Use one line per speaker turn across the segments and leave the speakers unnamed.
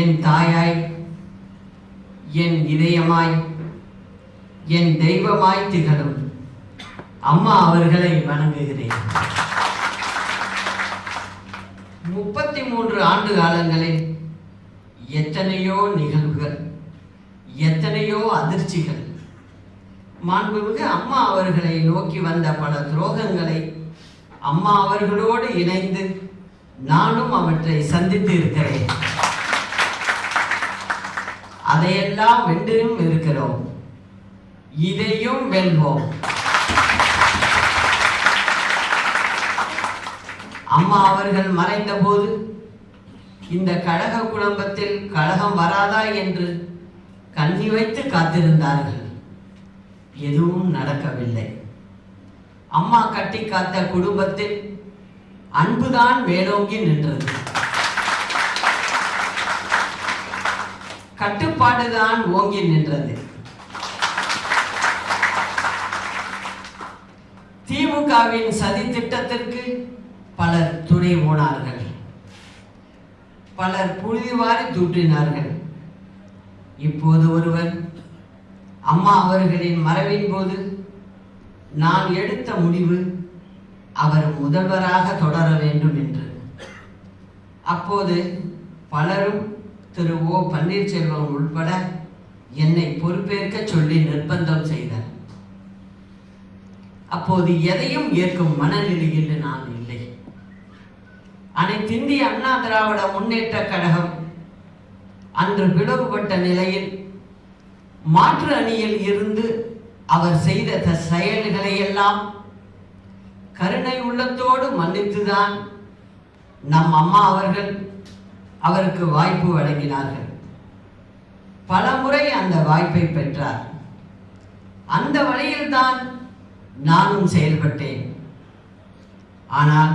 என் தாயாய் என் இதயமாய் என் தெய்வமாய் திகழும் அம்மா அவர்களை வணங்குகிறேன். முப்பத்தி மூன்று ஆண்டு காலங்களில் எத்தனையோ நிகழ்வுகள் எத்தனையோ அதிர்ச்சிகள் மாண்புமிகு அம்மா அவர்களை நோக்கி வந்த பல துரோகங்களை அம்மா அவர்களோடு இணைந்து நானும் அவற்றை சந்தித்து இருக்கிறேன். அதையெல்லாம் வென்றும் இருக்கிறோம். இதையும் வெல்வோம். அம்மா அவர்கள் மறைந்த போது இந்த கழக குடும்பத்தில் கழகம் வராதா என்று கண்ணி வைத்து காத்திருந்தார்கள். எதுவும் நடக்கவில்லை. அம்மா கட்டி காத்த குடும்பத்தில் அன்புதான் மேலோங்கி நின்றது. கட்டுப்பாடுதான் ஓங்கி நின்றது. திமுகவின் சதி திட்டத்திற்கு பலர் துணை போனார்கள். பலர் புழுதிவாரி தூற்றினார்கள். இப்போது ஒருவர் அம்மா அவர்களின் மறைவின் போது நான் எடுத்த முடிவு அவர் முதல்வராக தொடர வேண்டும் என்று. அப்போது பலரும் திரு ஓ பன்னீர்செல்வம் உட்பட என்னை பொறுப்பேற்க சொல்லி நிர்பந்தம் செய்தார். அப்போது எதையும் ஏற்கும் மனநிலையில் நான் இல்லை. அனைத்திந்திய அண்ணா திராவிட முன்னேற்ற கழகம் அன்று பிளவுபட்ட நிலையில் மாற்று அணியில் இருந்து அவர் செய்த த- செயல்களை எல்லாம் கருணை உள்ளத்தோடு மன்னித்துதான் நம் அம்மா அவர்கள் அவருக்கு வாய்ப்பு வழங்கினார்கள். பல முறை அந்த வாய்ப்பை பெற்றார். அந்த வழியில்தான் நானும் செயல்பட்டேன். ஆனால்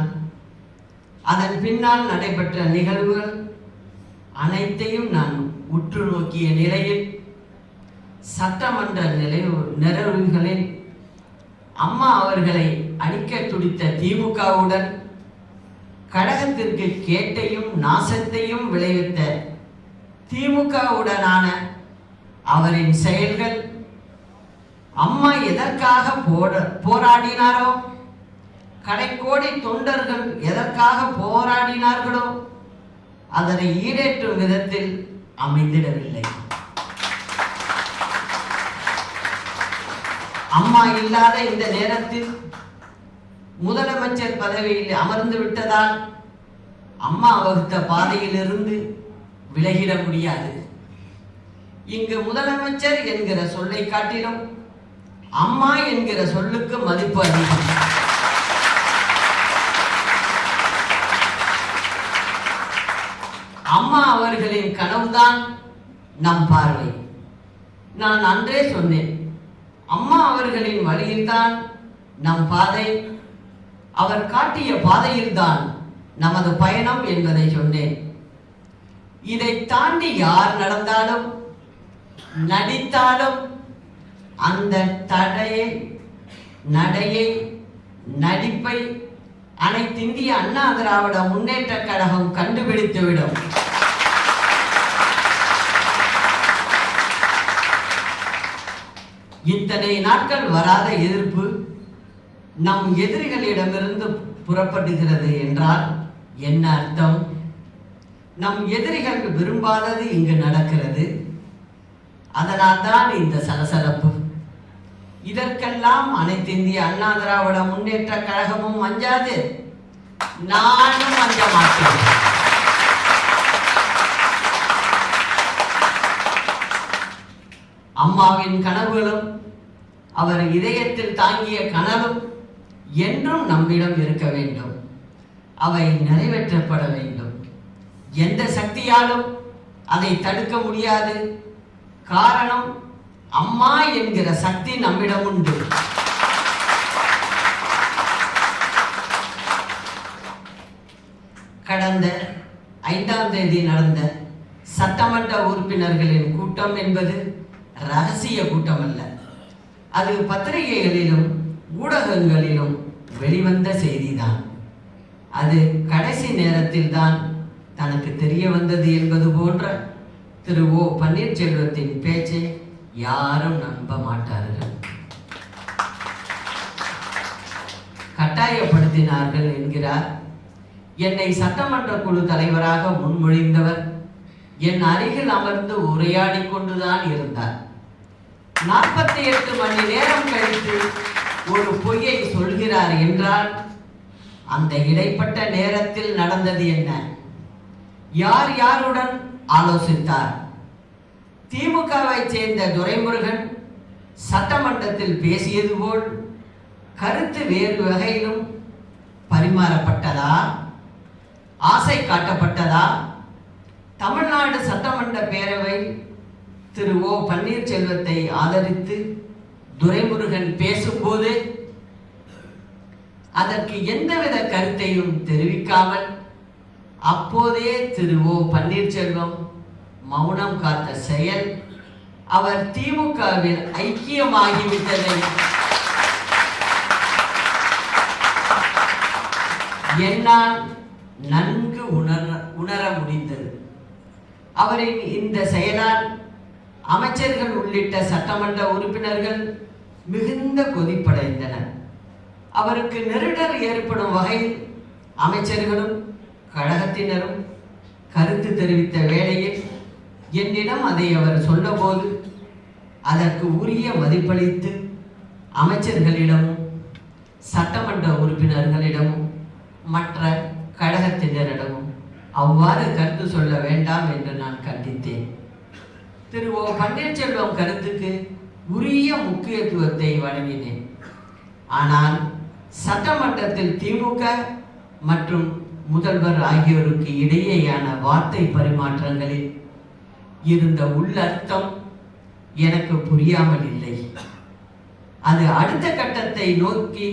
அதன் பின்னால் நடைபெற்ற நிகழ்வுகள் அனைத்தையும் நான் உற்று நோக்கிய நிலையில் சட்டமன்ற நிலைவு நிறைவுகளில் அம்மா அவர்களை அடிக்க துடித்த திமுகவுடன் கழகத்திற்கு கேட்டையும் நாசத்தையும் விளைவித்த திமுகவுடனான அவரின் செயல்கள் அம்மா எதற்காக போட போராடினாரோ? கடைக்கோடி தொண்டர்கள் எதற்காக போராடினார்களோ? அதனை ஈடேற்றும் விதத்தில் அமைந்திடவில்லை. அம்மா இல்லாத இந்த நேரத்தில் முதலமைச்சர் பதவியில் அமர்ந்து விட்டதால் அம்மா வகுத்த பாதையிலிருந்து விலகிட முடியாது. இங்கு முதலமைச்சர் என்கிற சொல்லை காட்டிலும் அம்மா என்கிற சொல்லுக்கு மதிப்பு அதிகம். அம்மா அவர்களின் கனவுதான் நம் பார்வை. நான் அன்றே சொன்னேன் அம்மா அவர்களின் வழியில்தான் நம் பாதை அவர் காட்டிய பாதையில்தான் நமது பயணம் என்பதை சொன்னேன். இதை தாண்டி யார் நடந்தாலும் நடித்தாலும் அந்த தடையை நடையை நடிப்பை அனைத்திந்திய அண்ணா திராவிட முன்னேற்ற கழகம் கண்டுபிடித்துவிடும். இத்தனை நாட்கள் வராத எதிர்ப்பு நம் எதிரிகளிடமிருந்து புறப்படுகிறது என்றால் என்ன அர்த்தம்? நம் எதிரிகள் விரும்பாதது இங்கு நடக்கிறது. அதனால்தான் இந்த சலசலப்பு. இதற்கெல்லாம் அனைத்து இந்திய அண்ணா திராவிட முன்னேற்ற கழகமும் அஞ்சாது. நானும் அஞ்ச மாட்டேன். அம்மாவின் கனவுகளும் அவர் இதயத்தில் தாங்கிய கனவும் என்றும் நம்மிடம் இருக்க வேண்டும். அவை நிறைவேற்றப்பட வேண்டும். எந்த சக்தியாலும் அதை தடுக்க முடியாது. காரணம் அம்மா என்கிற சக்தி நம்மிடம் உண்டு. கடந்த ஐந்தாம் தேதி நடந்த சட்டமன்ற உறுப்பினர்களின் கூட்டம் என்பது ரகசிய கூட்டம் அல்ல அது பத்திரிகைகளிலும் ஊடகங்களிலும் வெளிவந்த செய்திதான். அது கடைசி நேரத்தில் தான் தனக்கு தெரிய வந்தது என்பது போன்ற திரு ஓ பன்னீர்செல்வத்தின் பேச்சை யாரும் நம்ப மாட்டார்கள். கட்டாயப்படுத்தினார்கள் என்கிறார். என்னை சட்டமன்ற குழு தலைவராக முன்மொழிந்தவர் என் அருகில் அமர்ந்து உரையாடி கொண்டுதான் இருந்தார். நாற்பத்தி எட்டு மணி நேரம் கழித்து ஒரு பொய்யை சொல்கிறார் என்றால் அந்த இடைப்பட்ட நேரத்தில் நடந்தது என்ன? யார் யாருடன் ஆலோசித்தார்? திமுகவை சேர்ந்த துரைமுருகன் சட்டமன்றத்தில் பேசியது போல் கருத்து வேறு வகையிலும் பரிமாறப்பட்டதா? ஆசை காட்டப்பட்டதா? தமிழ்நாடு சட்டமன்ற பேரவை திரு ஓ பன்னீர்செல்வத்தை ஆதரித்து துரைமுருகன் பேசும்போது அதற்கு எந்தவித கருத்தையும் தெரிவிக்காமல் அப்போதே திரு ஓ பன்னீர்செல்வம் மௌனம் காத்த செயல் அவர் திமுகவில் ஐக்கியமாகிவிட்டதை. என்னால் நன்கு உணர உணர முடிந்தது. அவரின் இந்த செயலால் அமைச்சர்கள் உள்ளிட்ட சட்டமன்ற உறுப்பினர்கள் மிகுந்த கொதிப்படைந்தனர் அவருக்கு நெருடல் ஏற்படும் வகையில் அமைச்சர்களும் கழகத்தினரும் கருத்து தெரிவித்த வேளையில் என்னிடம் அதை அவர் சொன்னபோது அதற்கு உரிய மதிப்பளித்து அமைச்சர்களிடமும் சட்டமன்ற உறுப்பினர்களிடமும் மற்ற கழகத்தினரிடமும் அவ்வாறு கருத்து சொல்ல வேண்டாம் என்று நான் கண்டித்தேன். திரு ஓ பன்னீர்செல்வம் கருத்துக்கு உரிய முக்கியத்துவத்தை வழங்கினேன். ஆனால் சட்டமன்றத்தில் திமுக மற்றும் முதல்வர் ஆகியோருக்கு இடையேயான வார்த்தை பரிமாற்றங்களில் இருந்த உள்ளர்த்தம் எனக்கு புரியாமல் இல்லை. அது அடுத்த கட்டத்தை நோக்கி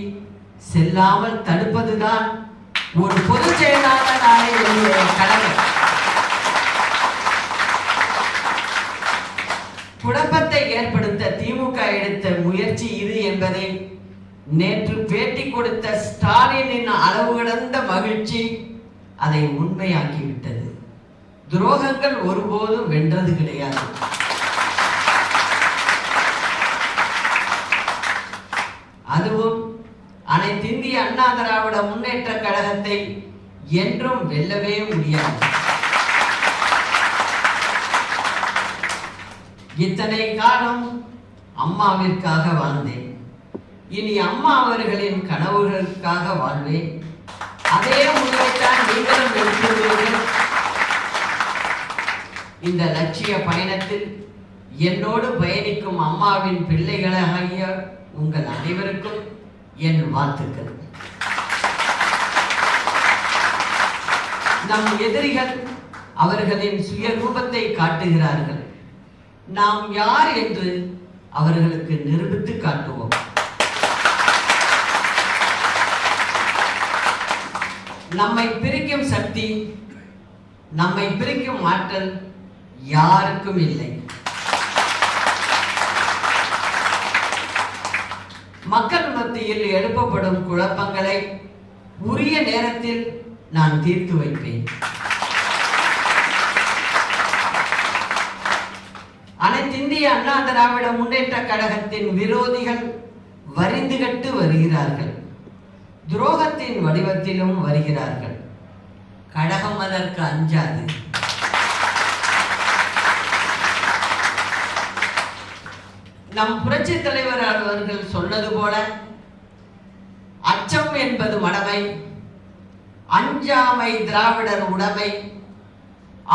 செல்லாமல் தடுப்பதுதான் ஒரு பொதுச் செயலாளர் என்னுடைய கடமை குழப்பத்தை ஏற்படுத்த திமுக எடுத்த முயற்சி இது என்பதை நேற்று பேட்டி கொடுத்த ஸ்டாலினின் அளவு கடந்த மகிழ்ச்சி அதை உண்மையாக்கிவிட்டது. துரோகங்கள் ஒருபோதும் வென்றது கிடையாது. அதுவும் அனைத்திந்திய அண்ணா திராவிட முன்னேற்ற கழகத்தை என்றும் வெல்லவே முடியாது. இத்தனை காலம் அம்மாவிற்காக வாழ்ந்தேன். இனி அம்மா அவர்களின் கனவுகளுக்காக வாழ்வேன். அதே முடிவைத்தான் நீங்களும் எடுத்துள்ளீர்கள் இந்த லட்சிய பயணத்தில் என்னோடு பயணிக்கும் அம்மாவின் பிள்ளைகளாகிய உங்கள் அனைவருக்கும் என் வாழ்த்துக்கள். நம் எதிரிகள் அவர்களின் சுயரூபத்தை காட்டுகிறார்கள். நாம் யார் என்று அவர்களுக்கு நிரூபித்து காட்டுவோம். நம்மை பிரிக்கும் சக்தி நம்மை பிரிக்கும் ஆற்றல் யாருக்கும் இல்லை. மக்கள் மத்தியில் எழுப்பப்படும் குழப்பங்களை உரிய நேரத்தில் நான் தீர்த்து வைப்பேன். அனைத்திந்திய அண்ணா திராவிட முன்னேற்ற கழகத்தின் விரோதிகள் வரிந்து கட்டு வருகிறார்கள். துரோகத்தின் வடிவத்திலும் வருகிறார்கள். கழகம் அதற்கு அஞ்சாது. நம் புரட்சி தலைவர் அவர்கள் சொன்னது போல அச்சம் என்பது மடமை அஞ்சாமை திராவிடர் உடமை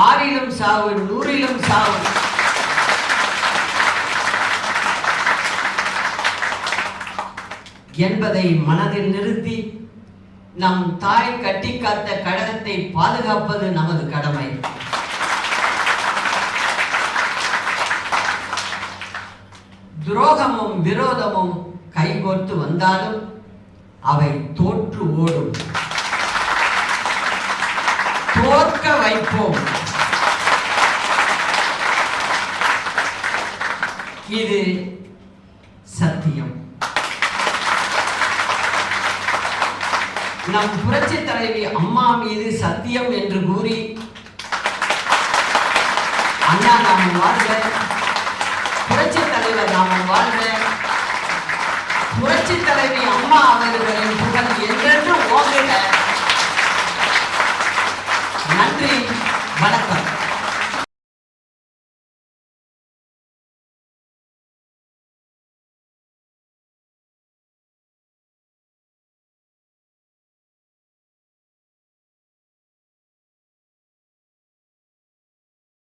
ஆறிலும் சாவு நூறிலும் சாவு. என்பதை மனதில் நிறுத்தி நம் தாய் கட்டி காத்த கழகத்தை பாதுகாப்பது நமது கடமை. துரோகமும் விரோதமும் கைகோர்த்து வந்தாலும் அவை தோற்று ஓடும். தோற்க வைப்போம். இது நம் புரட்சி தலைவி அம்மா மீது சத்தியம் என்று கூறி அண்ணா நாம் வாழ்க. புரட்சி தலைவர் நாம் வாழ்க. புரட்சி தலைவி அம்மா அவர்களின் புகழ் என்றென்றும் ஓங்கிட நன்றி வணக்கம்.